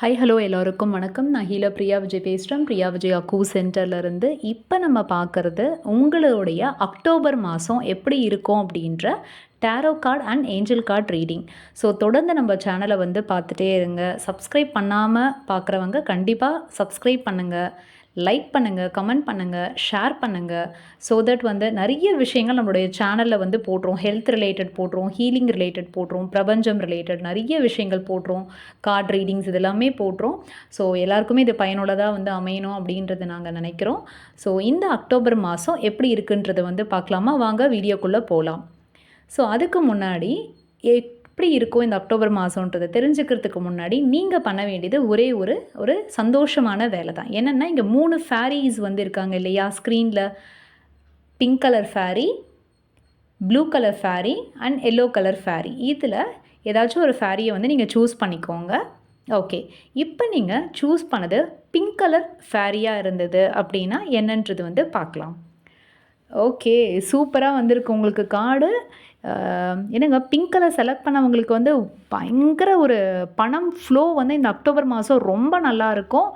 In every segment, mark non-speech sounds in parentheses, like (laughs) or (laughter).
High hello எல்லோருக்கும் வணக்கம். நான் ஹீலா பிரியா விஜய் பேசுகிறேன் பிரியா விஜய் அக்கூ சென்டர்லேருந்து இப்போ நம்ம பார்க்குறது உங்களுடைய அக்டோபர் மாதம் எப்படி இருக்கும் அப்படின்ற tarot card and angel card reading so தொடர்ந்து நம்ம சேனலை வந்து பார்த்துட்டே இருங்க. சப்ஸ்கிரைப் பண்ணாமல் பார்க்குறவங்க கண்டிப்பாக சப்ஸ்கிரைப் பண்ணுங்கள் லைக் பண்ணுங்கள் கமெண்ட் பண்ணுங்கள் ஷேர் பண்ணுங்கள் ஸோ தட் வந்து நிறைய விஷயங்கள் நம்மளுடைய சேனலில் வந்து போடுறோம் ஹெல்த் ரிலேட்டட் போடுறோம் ஹீலிங் ரிலேட்டட் போடுறோம் பிரபஞ்சம் ரிலேட்டட் நிறைய விஷயங்கள் போடுறோம் கார்ட் ரீடிங்ஸ் இது எல்லாமே போடுறோம் ஸோ எல்லாருக்குமே இது பயனுள்ளதாக வந்து அமையணும் அப்படின்றது நாங்கள் நினைக்கிறோம். ஸோ இந்த அக்டோபர் மாதம் எப்படி இருக்குன்றதை வந்து பார்க்கலாமா? வாங்க வீடியோக்குள்ளே போகலாம் ஸோ அதுக்கு முன்னாடி எப்படி இருக்கும் இந்த அக்டோபர் மாதன்றதை தெரிஞ்சுக்கிறதுக்கு முன்னாடி நீங்கள் பண்ண வேண்டியது ஒரே ஒரு ஒரு சந்தோஷமான வேலை தான் என்னென்னா இங்கே மூணு ஃபேரிஸ் வந்து இருக்காங்க இல்லையா? ஸ்க்ரீனில் pink colour fairy blue colour fairy and yellow colour fairy இதில் ஏதாச்சும் ஒரு ஃபேரியை வந்து நீங்கள் சூஸ் பண்ணிக்கோங்க. ஓகே இப்போ நீங்கள் சூஸ் பண்ணது பிங்க் கலர் ஃபேரியாக இருந்தது அப்படின்னா என்னன்றது வந்து பார்க்கலாம். ஓகே சூப்பராக வந்திருக்கு உங்களுக்கு கார்டு என்னங்க பிங்க் கலர் செலக்ட் பண்ணவங்களுக்கு வந்து பயங்கர ஒரு பணம் ஃப்ளோ வந்து இந்த அக்டோபர் மாதம் ரொம்ப நல்லா இருக்கும்.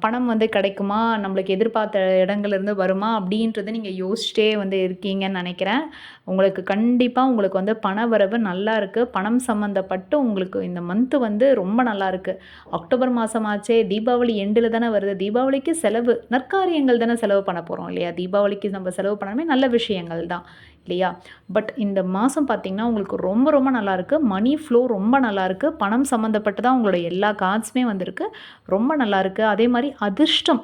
பணம் வந்து கிடைக்குமா? நம்மளுக்கு எதிர்பார்த்த இடங்கள்லேருந்து வருமா? அப்படின்றத நீங்கள் யோசிச்சிட்டே வந்து இருக்கீங்கன்னு நினைக்கிறேன். உங்களுக்கு கண்டிப்பாக உங்களுக்கு வந்து பண வரவு நல்லா இருக்குது பணம் சம்மந்தப்பட்டு உங்களுக்கு இந்த மந்த்து வந்து ரொம்ப நல்லா இருக்குது அக்டோபர் மாதமாச்சே தீபாவளி எண்டில் தானே வருது. தீபாவளிக்கு செலவு நற்காரியங்கள் தானே செலவு பண்ண போகிறோம் இல்லையா? தீபாவளிக்கு நம்ம செலவு பண்ணணுமே நல்ல விஷயங்கள் தான் இல்லையா? பட் இந்த மாதம் பார்த்திங்கன்னா உங்களுக்கு ரொம்ப ரொம்ப நல்லாயிருக்கு மணி ஃப்ளோ ரொம்ப நல்லாயிருக்கு பணம் சம்மந்தப்பட்டு தான் உங்களோட எல்லா கார்ட்ஸுமே வந்திருக்கு. ரொம்ப நல்லாயிருக்கு அதே மாதிரி அதிர்ஷ்டம்.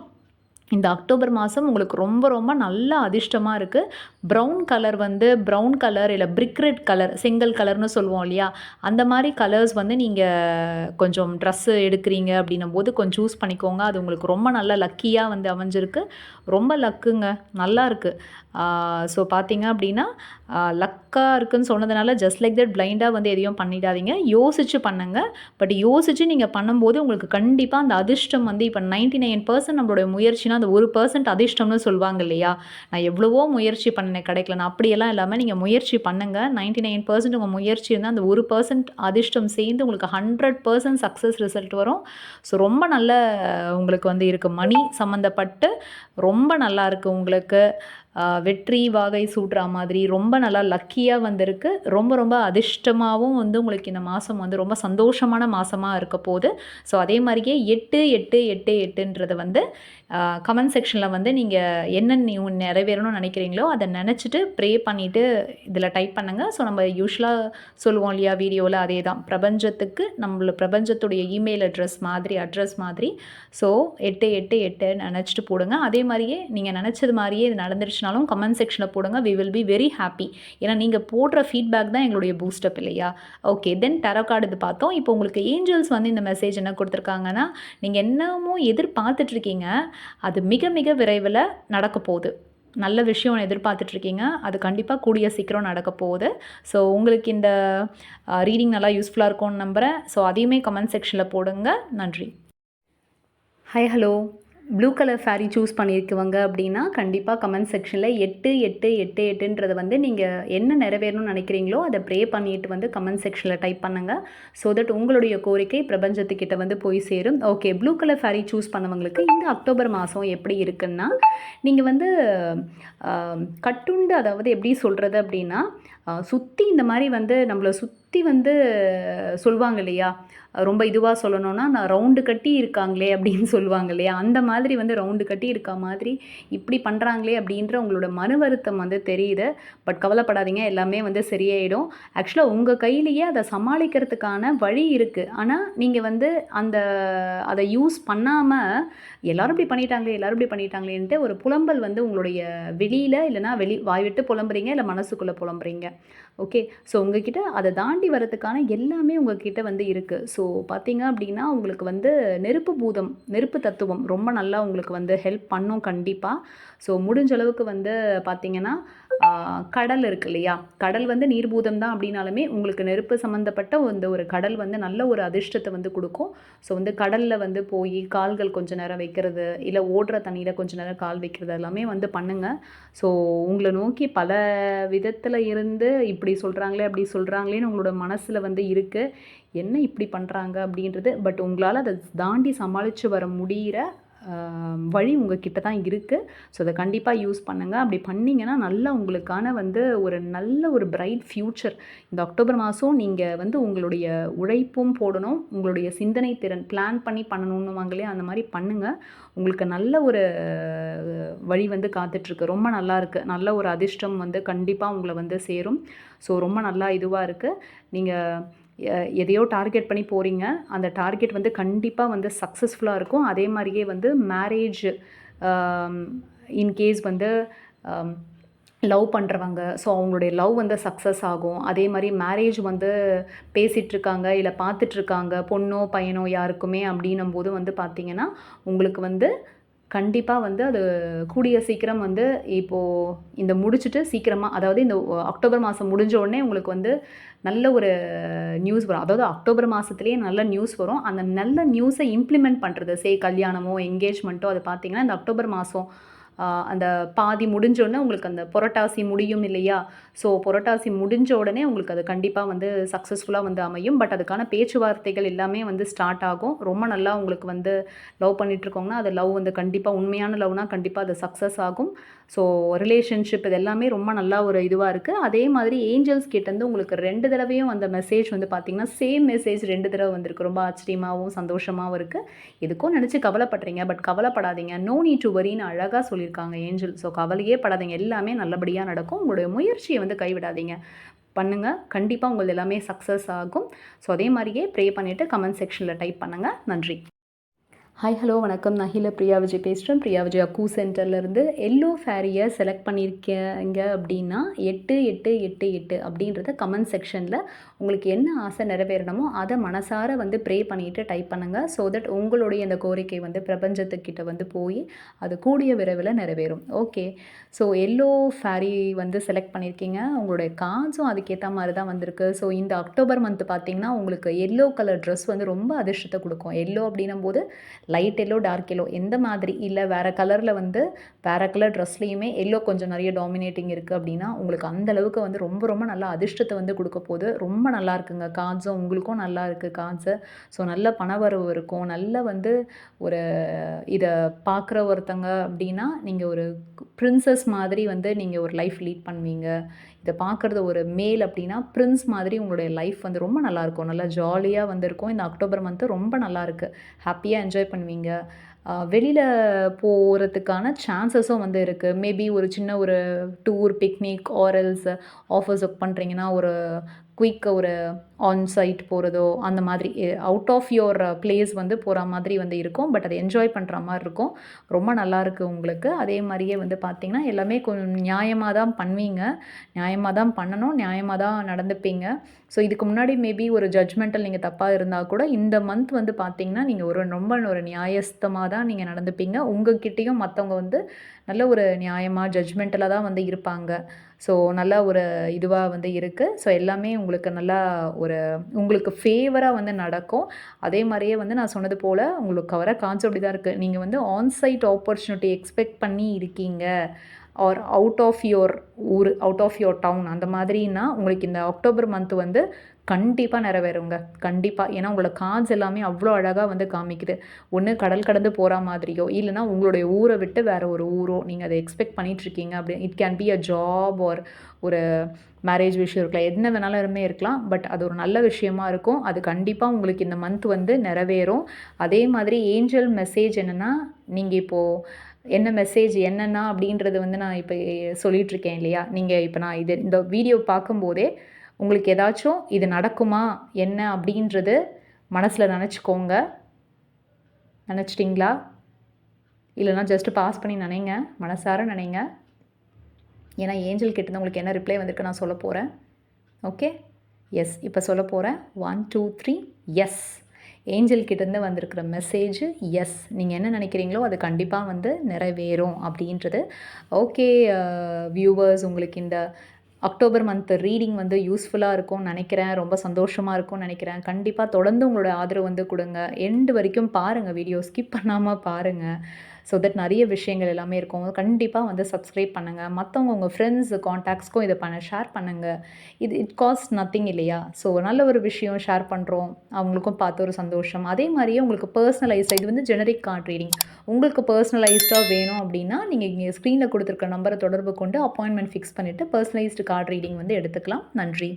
இந்த அக்டோபர் மாதம் உங்களுக்கு ரொம்ப ரொம்ப நல்ல அதிர்ஷ்டமாக இருக்குது ப்ரௌன் கலர் வந்து ப்ரௌன் கலர் இல்லை பிரிக் ரெட் கலர் செங்கல் கலர்னு சொல்லுவோம் இல்லையா? அந்த மாதிரி கலர்ஸ் வந்து நீங்கள் கொஞ்சம் ட்ரெஸ்ஸு எடுக்கிறீங்க அப்படின்னும் போது கொஞ்சம் சூஸ் பண்ணிக்கோங்க. அது உங்களுக்கு ரொம்ப நல்ல லக்கியாக வந்து அமைஞ்சிருக்கு. ரொம்ப லக்குங்க நல்லா இருக்குது ஸோ பார்த்தீங்க அப்படின்னா லக்காக இருக்குன்னு சொன்னதுனால ஜஸ்ட் லைக் தட் பிளைண்டாக வந்து எதையும் பண்ணிடாதீங்க. யோசித்து பண்ணுங்கள் பட் யோசித்து நீங்கள் பண்ணும்போது உங்களுக்கு கண்டிப்பாக அந்த அதிர்ஷ்டம் வந்து இப்போ நைன்டி நைன் பர்சன்ட் நம்மளுடைய முயற்சினா அந்த ஒரு பர்சன்ட் அதிர்ஷ்டம்னு சொல்லுவாங்க இல்லையா? நான் எவ்வளவோ முயற்சி பண்ணேன். எனக்கு நான் அப்படியெல்லாம் இல்லாமல் நீங்கள் முயற்சி பண்ணுங்கள் நைன்டி நைன் பர்சன்ட் உங்கள் முயற்சி இருந்தால் அந்த ஒரு பர்சன்ட் அதிர்ஷ்டம் சேர்ந்து உங்களுக்கு ஹண்ட்ரட் பர்சன்ட் சக்ஸஸ் ரிசல்ட் வரும். ஸோ ரொம்ப நல்ல உங்களுக்கு வந்து இருக்குது மணி சம்மந்தப்பட்டு ரொம்ப நல்லா இருக்குது உங்களுக்கு. வெற்றி வாகை சூடுற மாதிரி ரொம்ப நல்லா லக்கியாக வந்திருக்கு. ரொம்ப ரொம்ப அதிர்ஷ்டமாகவும் வந்து உங்களுக்கு இந்த மாதம் வந்து ரொம்ப சந்தோஷமான மாதமாக இருக்க போது ஸோ அதே மாதிரியே எட்டு எட்டு எட்டு எட்டுன்றதை வந்து கமெண்ட் செக்ஷனில் வந்து நீங்கள் என்ன நீ நிறைவேறணும்னு நினைக்கிறீங்களோ அதை நினச்சிட்டு ப்ரே பண்ணிவிட்டு இதில் டைப் பண்ணுங்கள் ஸோ நம்ம யூஸ்வலாக சொல்லுவோம் இல்லையா வீடியோவில் அதே தான் பிரபஞ்சத்துக்கு நம்மள பிரபஞ்சத்துடைய இமெயில் அட்ரஸ் மாதிரி அட்ரஸ் மாதிரி. ஸோ எட்டு எட்டு எட்டு நினச்சிட்டு போடுங்க. அதே மாதிரியே நீங்கள் நினச்சது மாதிரியே இது இருந்துச்சுனாலும் கமெண்ட் செக்ஷனில் போடுங்க. We will be very happy ஏன்னா நீங்கள் போடுற ஃபீட்பேக் தான் எங்களுடைய பூஸ்டப் இல்லையா? ஓகே தென் டெரோ கார்டு இது பார்த்தோம். இப்போ உங்களுக்கு ஏஞ்சல்ஸ் வந்து இந்த மெசேஜ் என்ன கொடுத்துருக்காங்கன்னா நீங்கள் என்னமோ எதிர்பார்த்துட்ருக்கீங்க. அது மிக மிக விரைவில் நடக்க போகுது. நல்ல விஷயம் எதிர்பார்த்துட்ருக்கீங்க. அது கண்டிப்பாக கூடிய சீக்கிரம் நடக்க போகுது. ஸோ உங்களுக்கு இந்த ரீடிங் நல்லா யூஸ்ஃபுல்லாக இருக்கும்னு நம்புகிறேன் ஸோ அதையுமே கமெண்ட் செக்ஷனில் போடுங்க. நன்றி. Hi hello blue colour fairy choose பண்ணியிருக்கவங்க அப்படின்னா கண்டிப்பாக கமெண்ட் செக்ஷனில் எட்டு எட்டு எட்டு எட்டுன்றதை வந்து நீங்கள் என்ன நிறைவேறணும்னு நினைக்கிறீங்களோ அதை ப்ரே பண்ணிட்டு வந்து கமெண்ட் செக்ஷனில் டைப் பண்ணுங்கள் ஸோ தட் உங்களுடைய கோரிக்கை பிரபஞ்சத்துக்கிட்ட வந்து போய் சேரும். Okay blue colour fairy choose பண்ணவங்களுக்கு இந்த அக்டோபர் மாதம் எப்படி இருக்குன்னா நீங்கள் வந்து கட்டுண்டு அதாவது எப்படி சொல்கிறது அப்படின்னா சுற்றி இந்த மாதிரி வந்து நம்மளை சுற்றி வந்து சொல்லுவாங்க இல்லையா? ரொம்ப இதுவாக சொல்லணும்னா நான் ரவுண்டு கட்டி இருக்காங்களே அப்படின்னு (laughs) சொல்லுவாங்க இல்லையா? அந்த மாதிரி வந்து ரவுண்டு கட்டி இருக்க மாதிரி இப்படி பண்ணுறாங்களே அப்படின்ற உங்களோட மன வருத்தம் வந்து தெரியுது. பட் கவலைப்படாதீங்க எல்லாமே வந்து சரியாயிடும். ஆக்சுவலாக உங்கள் கையிலேயே அதை சமாளிக்கிறதுக்கான வழி இருக்குது ஆனால் நீங்கள் வந்து அந்த அதை யூஸ் பண்ணாமல் எல்லோரும் இப்படி பண்ணிட்டாங்களே எல்லோரும் இப்படி பண்ணிட்டாங்களேன்ட்டு ஒரு புலம்பல் வந்து உங்களுடைய வெளியில் இல்லைனா வெளி வாய் விட்டு புலம்புறீங்க இல்லை மனசுக்குள்ளே புலம்புறீங்க. ஓகே ஸோ உங்ககிட்ட அதை தாண்டி வரதுக்கான எல்லாமே உங்ககிட்ட வந்து இருக்குது ஸோ பார்த்தீங்க அப்படின்னா உங்களுக்கு வந்து நெருப்பு பூதம் நெருப்பு தத்துவம் ரொம்ப நல்லா உங்களுக்கு வந்து ஹெல்ப் பண்ணும் கண்டிப்பாக ஸோ முடிஞ்ச அளவுக்கு வந்து பார்த்திங்கன்னா கடல் இருக்கு இல்லையா? கடல் வந்து நீர்பூதம் தான் அப்படின்னாலுமே உங்களுக்கு நெருப்பு சம்மந்தப்பட்ட இந்த ஒரு கடல் வந்து நல்ல ஒரு அதிர்ஷ்டத்தை வந்து கொடுக்கும். ஸோ வந்து கடலில் வந்து போய் கால்கள் கொஞ்சம் நேரம் வைக்கிறது இல்லை ஓடுற தண்ணியில் கொஞ்சம் நேரம் கால் வைக்கிறது எல்லாமே வந்து பண்ணுங்கள் ஸோ உங்களை நோக்கி பல விதத்தில் இருந்து இப்படி சொல்கிறாங்களே அப்படி சொல்கிறாங்களேன்னு உங்களோட மனசில் வந்து இருக்குது என்ன இப்படி பண்ணுறாங்க அப்படின்றது பட் உங்களால் அதை தாண்டி சமாளித்து வர முடிகிற வழி வழி உங்ககிட்ட தான் இருக்குது ஸோ அதை கண்டிப்பாக யூஸ் பண்ணுங்கள் அப்படி பண்ணிங்கன்னா நல்லா உங்களுக்கான வந்து ஒரு நல்ல ஒரு பிரைட் ஃப்யூச்சர். இந்த அக்டோபர் மாதம் நீங்கள் வந்து உங்களுடைய உழைப்பும் போடணும். உங்களுடைய சிந்தனை திறன் பிளான் பண்ணி பண்ணணும்னு வாங்களே அந்த மாதிரி பண்ணுங்கள் உங்களுக்கு நல்ல ஒரு வழி வந்து காத்துட்ருக்கு. ரொம்ப நல்லா இருக்குது நல்ல ஒரு அதிர்ஷ்டம் வந்து கண்டிப்பாக உங்களை வந்து சேரும். ஸோ ரொம்ப நல்லா இதுவாக இருக்குது நீங்கள் எதையோ டார்கெட் பண்ணி போகிறீங்க அந்த டார்கெட் வந்து கண்டிப்பாக வந்து சக்ஸஸ்ஃபுல்லாக இருக்கும். அதே மாதிரியே வந்து மேரேஜ் இன்கேஸ் வந்து லவ் பண்ணுறவங்க ஸோ அவங்களுடைய லவ் வந்து சக்ஸஸ் ஆகும். அதே மாதிரி மேரேஜ் வந்து பேசிகிட்ருக்காங்க இல்லை பார்த்துட்ருக்காங்க பொண்ணோ பையனோ யாருக்குமே அப்படின்னும் போது வந்து பார்த்தீங்கன்னா உங்களுக்கு வந்து கண்டிப்பாக வந்து அது கூடிய சீக்கிரம் வந்து இப்போது இந்த முடிச்சுட்டு சீக்கிரமாக அதாவது இந்த அக்டோபர் மாதம் முடிஞ்ச உடனே உங்களுக்கு வந்து நல்ல ஒரு நியூஸ் வரும். அதாவது அக்டோபர் மாதத்துலேயே நல்ல நியூஸ் வரும். அந்த நல்ல நியூஸை இம்ப்ளிமெண்ட் பண்ணுறது சே கல்யாணமோ என்கேஜ்மெண்ட்டோ அது பார்த்திங்கன்னா இந்த அக்டோபர் மாதம் அந்த பாதி முடிஞ்ச உடனே உங்களுக்கு அந்த புரட்டாசி முடியும் இல்லையா? ஸோ புரட்டாசி முடிஞ்ச உடனே உங்களுக்கு அது கண்டிப்பாக வந்து சக்ஸஸ்ஃபுல்லாக வந்து அமையும். பட் அதுக்கான பேச்சுவார்த்தைகள் எல்லாமே வந்து ஸ்டார்ட் ஆகும். ரொம்ப நல்லா உங்களுக்கு வந்து லவ் பண்ணிகிட்ருக்கோங்கன்னா அது லவ் வந்து கண்டிப்பாக உண்மையான லவ்னா கண்டிப்பாக அது சக்ஸஸ் ஆகும். ஸோ ரிலேஷன்ஷிப் இது எல்லாமே ரொம்ப நல்லா ஒரு இதுவாக இருக்குது அதே மாதிரி ஏஞ்சல்ஸ் கிட்டேருந்து உங்களுக்கு ரெண்டு தடவையும் அந்த மெசேஜ் வந்து பார்த்திங்கன்னா சேம் மெசேஜ் ரெண்டு தடவை வந்திருக்கு. ரொம்ப ஆச்சரியமாகவும் சந்தோஷமாகவும் இருக்குது எதுக்கும் நினச்சி கவலைப்படுறீங்க. பட் கவலைப்படாதீங்க. நோ நீ டு வரின்னு அழகாக சொல்லியிருக்காங்க ஏஞ்சல். ஸோ கவலையே படாதீங்க. எல்லாமே நல்லபடியாக நடக்கும். உங்களுடைய முயற்சியை வந்து கைவிடாதீங்க. பண்ணுங்கள் கண்டிப்பாக உங்களுக்கு எல்லாமே சக்ஸஸ் ஆகும். ஸோ அதே மாதிரியே ப்ரே பண்ணிவிட்டு கமெண்ட் செக்ஷனில் டைப் பண்ணுங்கள் நன்றி. ஹாய் ஹலோ வணக்கம். நான் ஹீல. பிரியா விஜய் பேசுகிறேன் பிரியா விஜய் அக்கூ சென்டர்லேருந்து எல்லோ ஃபேரியை செலக்ட் பண்ணியிருக்கீங்க அப்படின்னா எட்டு எட்டு எட்டு எட்டு அப்படின்றத கமெண்ட் செக்ஷனில் உங்களுக்கு என்ன ஆசை நிறைவேறணுமோ அதை மனசார வந்து ப்ரே பண்ணிவிட்டு டைப் பண்ணுங்கள் ஸோ தட் உங்களுடைய அந்த கோரிக்கை வந்து பிரபஞ்சத்துக்கிட்ட வந்து போய் அது கூடிய விரைவில் நிறைவேறும். ஓகே ஸோ எல்லோ ஃபேரி வந்து செலக்ட் பண்ணியிருக்கீங்க உங்களுடைய காசும் அதுக்கேற்ற மாதிரி தான் வந்திருக்கு. ஸோ இந்த அக்டோபர் மந்த் பார்த்தீங்கன்னா உங்களுக்கு எல்லோ கலர் ட்ரெஸ் வந்து ரொம்ப அதிர்ஷ்டத்தை கொடுக்கும். எல்லோ அப்படின்னும் போது லைட் எல்லோ டார்க் எல்லோ எந்த மாதிரி? இல்லை வேறு கலரில் வந்து வேறு கலர் ட்ரெஸ்லேயுமே எல்லோ கொஞ்சம் நிறைய டாமினேட்டிங் இருக்குது அப்படின்னா உங்களுக்கு அந்த அளவுக்கு வந்து ரொம்ப ரொம்ப நல்லா அதிர்ஷ்டத்தை வந்து கொடுக்க போகுது. ரொம்ப நல்லா இருக்குங்க. கார்ட்ஸும் உங்களுக்கும் நல்லா இருக்குது கார்ட்ஸு ஸோ நல்ல பணவரவு இருக்கும். நல்ல வந்து ஒரு இதை பார்க்குற ஒருத்தங்க அப்படின்னா நீங்கள் ஒரு பிரின்சஸ் மாதிரி வந்து நீங்கள் ஒரு லைஃப் லீட் பண்ணுவீங்க. இதை பார்க்குறது ஒரு மேல் அப்படின்னா பிரின்ஸ் மாதிரி உங்களுடைய லைஃப் வந்து ரொம்ப நல்லாயிருக்கும் நல்லா ஜாலியாக வந்திருக்கும். இந்த அக்டோபர் மந்த்து ரொம்ப நல்லாயிருக்கு ஹாப்பியாக என்ஜாய் பண்ணி பண்ணுவீங்க. வெளியில் போகிறதுக்கான சான்சஸும் வந்து இருக்குது மேபி ஒரு சின்ன ஒரு tour picnic or else offers work பண்ணுறீங்கன்னா ஒரு குயிக் ஒரு ஆன் சைட் போகிறதோ அந்த மாதிரி அவுட் ஆஃப் யுவர் பிளேஸ் வந்து போகிற மாதிரி வந்து இருக்கும். பட் அதை என்ஜாய் பண்ணுற மாதிரி இருக்கும். ரொம்ப நல்லாயிருக்கு உங்களுக்கு. அதே மாதிரியே வந்து பார்த்திங்கன்னா எல்லாமே கொஞ்சம் நியாயமாக தான் பண்ணுவீங்க. நியாயமாக தான் பண்ணணும். நியாயமாக தான் நடந்துப்பீங்க. ஸோ இதுக்கு முன்னாடி மேபி ஒரு ஜட்ஜ்மெண்டல் நீங்கள் தப்பாக இருந்தால் கூட இந்த மந்த் வந்து பார்த்தீங்கன்னா நீங்கள் ஒரு ரொம்ப ஒரு நியாயஸ்தமாக தான் நீங்கள் நடந்துப்பீங்க. உங்ககிட்டேயும் மற்றவங்க வந்து நல்ல ஒரு நியாயமாக ஜட்ஜ்மெண்டலாக தான் வந்து இருப்பாங்க. ஸோ நல்ல ஒரு இதுவாக வந்து இருக்குது ஸோ எல்லாமே உங்களுக்கு நல்லா ஒரு உங்களுக்கு ஃபேவராக வந்து நடக்கும். அதே மாதிரியே வந்து நான் சொன்னது போல் உங்களுக்கு வர கான்செப்ட் அப்படி தான் இருக்குது நீங்கள் வந்து ஆன்சைட் ஆப்பர்ச்சுனிட்டி எக்ஸ்பெக்ட் பண்ணி இருக்கீங்க. ஆர் அவுட் ஆஃப் யோர் ஊர் அவுட் ஆஃப் யோர் டவுன் அந்த மாதிரின்னா உங்களுக்கு இந்த அக்டோபர் மந்த் வந்து கண்டிப்பாக நிறைவேறுங்க. கண்டிப்பாக ஏன்னா உங்களோட கார்ட்ஸ் எல்லாமே அவ்வளோ அழகாக வந்து காமிக்குது. ஒன்று கடல் கடந்து போகிற மாதிரியோ இல்லைனா உங்களுடைய ஊரை விட்டு வேறு ஒரு ஊரோ நீங்கள் அதை எக்ஸ்பெக்ட் பண்ணிகிட்ருக்கீங்க அப்படி it can be a job or ஒரு மேரேஜ் விஷயம் இருக்கலாம். என்ன வேணாலுமே இருக்கலாம். பட் அது ஒரு நல்ல விஷயமா இருக்கும். அது கண்டிப்பாக உங்களுக்கு இந்த மந்த் வந்து நிறைவேறும். அதே மாதிரி ஏஞ்சல் மெசேஜ் என்னென்னா நீங்கள் இப்போது என்ன மெசேஜ் என்னென்னா அப்படின்றது வந்து நான் இப்போ சொல்லிகிட்ருக்கேன் இல்லையா? நீங்கள் இப்போ நான் இது இந்த வீடியோ பார்க்கும்போதே உங்களுக்கு ஏதாச்சும் இது நடக்குமா? என்ன அப்படின்றது மனசில் நினச்சிக்கோங்க. நினச்சிட்டிங்களா? இல்லைனா ஜஸ்ட்டு பாஸ் பண்ணி நினைங்க. மனசார நினைங்க. ஏன்னா ஏஞ்சல் கிட்டேருந்து உங்களுக்கு என்ன ரிப்ளை வந்திருக்கு நான் சொல்ல போகிறேன் ஓகே எஸ் இப்போ சொல்ல போகிறேன் one two three yes angel கிட்டேருந்து வந்திருக்கிற மெசேஜ் எஸ் நீங்கள் என்ன நினைக்கிறீங்களோ அது கண்டிப்பாக வந்து நிறைவேறும் அப்படின்றது. ஓகே வியூவர்ஸ் uh, உங்களுக்கு இந்த அக்டோபர் மந்த் ரீடிங் வந்து யூஸ்ஃபுல்லாக இருக்கும்னு நினைக்கிறேன். ரொம்ப சந்தோஷமாக இருக்கும்னு நினைக்கிறேன். கண்டிப்பாக தொடர்ந்து உங்களோட ஆதரவு வந்து கொடுங்க. எண்டு வரைக்கும் பாருங்கள் வீடியோ ஸ்கிப் பண்ணாமல் பாருங்கள் ஸோ தட் நிறைய விஷயங்கள் எல்லாமே இருக்கும். கண்டிப்பாக வந்து சப்ஸ்கிரைப் பண்ணுங்கள் மற்றவங்க உங்கள் ஃப்ரெண்ட்ஸ் காண்டாக்ட்ஸ்க்கும் இதை பண்ண ஷேர் பண்ணுங்கள் இது இட் காஸ்ட் நத்திங் இல்லையா? ஸோ நல்ல ஒரு விஷயம் ஷேர் பண்ணுறோம் அவங்களுக்கும் பார்த்து ஒரு சந்தோஷம். அதே மாதிரியே உங்களுக்கு பர்சனலைஸ்டாக இது வந்து ஜெனரிக் கார்ட் ரீடிங் உங்களுக்கு பர்சனலைஸ்டாக வேணும் அப்படின்னா நீங்கள் இங்கே ஸ்க்ரீனில் கொடுத்துருக்க நம்பரை தொடர்பு கொண்டு அப்பாயின்மெண்ட் ஃபிக்ஸ் பண்ணிவிட்டு பர்சனலைஸ்டு கார்ட் ரீடிங் வந்து எடுத்துக்கலாம். நன்றி.